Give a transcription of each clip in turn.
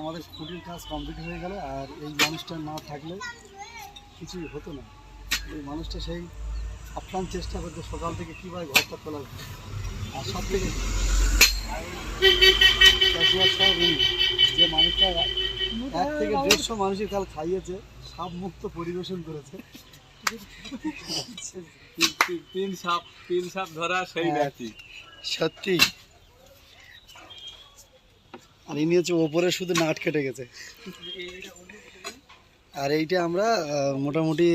আমাদের স্কুটির কাজ কমপ্লিট হয়ে গেল আর এই মানুষটা না থাকলে কিছুই হতো না। এই মানুষটা সেই আপ্রাণ চেষ্টা করতো সকাল থেকে কীভাবে ঘরটা তোলা আর সব থেকে যে মানুষটা এক থেকে দেড়শো মানুষের কাল খাইয়েছে সাপ মুক্ত পরিবেশন করেছে। তিন সাপ তিন সাপ ধরা সেই হ্যাঁ। ব্যক্তি। সত্যি। আর ইনি হচ্ছে ওপরে শুধু নাট কেটে গেছে। আর এইটা আমরা মোটামুটি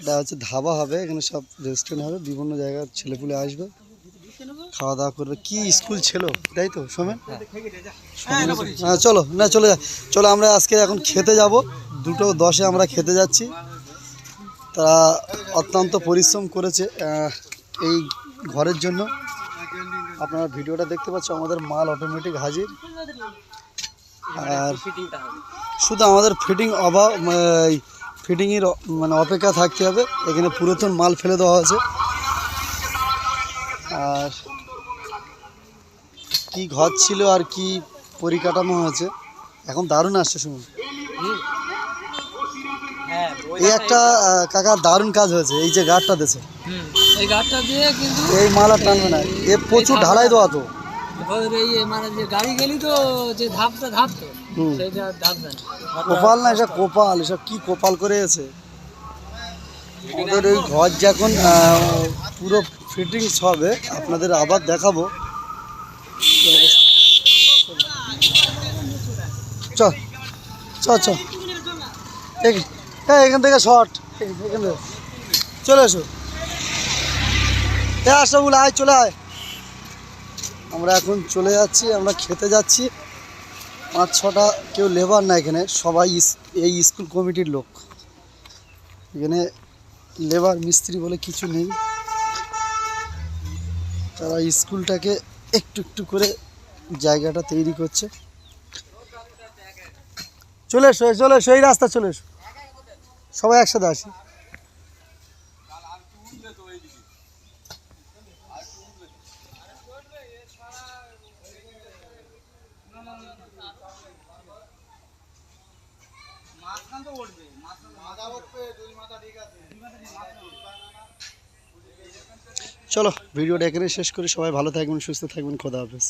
এটা হচ্ছে ধাবা হবে এখানে সব রেস্টুরেন্ট হবে বিভিন্ন জায়গার ছেলেপুলে আসবে। খাওয়া দাওয়া করবে। কি স্কুল ছিল? তাই তো সোমেন? হ্যাঁ। চলো না চলে যা। চলো আমরা আজকে এখন খেতে যাব। দুটো দশে আমরা খেতে যাচ্ছি। তারা অত্যন্ত পরিশ্রম করেছে এই ঘরের জন্য। আপনারা ভিডিওটা দেখতে পাচ্ছ আমাদের মাল অটোমেটিক হাজির। আর শুধু আমাদের ফিটিং অভাব ফিটিংয়ের মানে অপেক্ষা থাকতে হবে। এখানে পুরাতন মাল ফেলে দেওয়া হয়েছে। আর কি ঘর ছিল আর কি পরিকাঠামো হয়েছে এখন দারুণ আসছে শুনুন। হ্যাঁ এই একটা কাকা দারুণ কাজ হয়েছে এই যে গাড়টা দিয়েছে এই গাড়টা দিয়ে কিন্তু এই মাল টানবে না। এ প্রচুর ঢালাই দেওয়া তো। এই মানে যে গাড়ি গেলি তো যে ধাপটা। সেটা ধাপবে না। কোপাল না এসব কোপাল এসব কি কোপাল করে আছে আমাদের ওই ঘর যখন পুরো ফিটিংস হবে আপনাদের আবার দেখাবো। চ চ চ। এখান থেকে শর্ট। এখান থেকে। চলে এসো। এ আসো আয়, চলে আয়। আমরা এখন চলে যাচ্ছি, আমরা খেতে যাচ্ছি। পাঁচ, ছটা কেউ লেবার না এখানে, সবাই এই স্কুল কমিটির লোক। এখানে লেবার মিস্ত্রি বলে কিছু নেই। তারা স্কুলটাকে একটু একটু করে জায়গাটা তৈরি করছে। চলে এসো চলে এসো, এই রাস্তা চলে এসো। সবাই একসাথে আসি। চলো ভিডিওটা এখানে শেষ করি। সবাই ভালো থাকবেন সুস্থ থাকবেন। খোদা হাফেজ।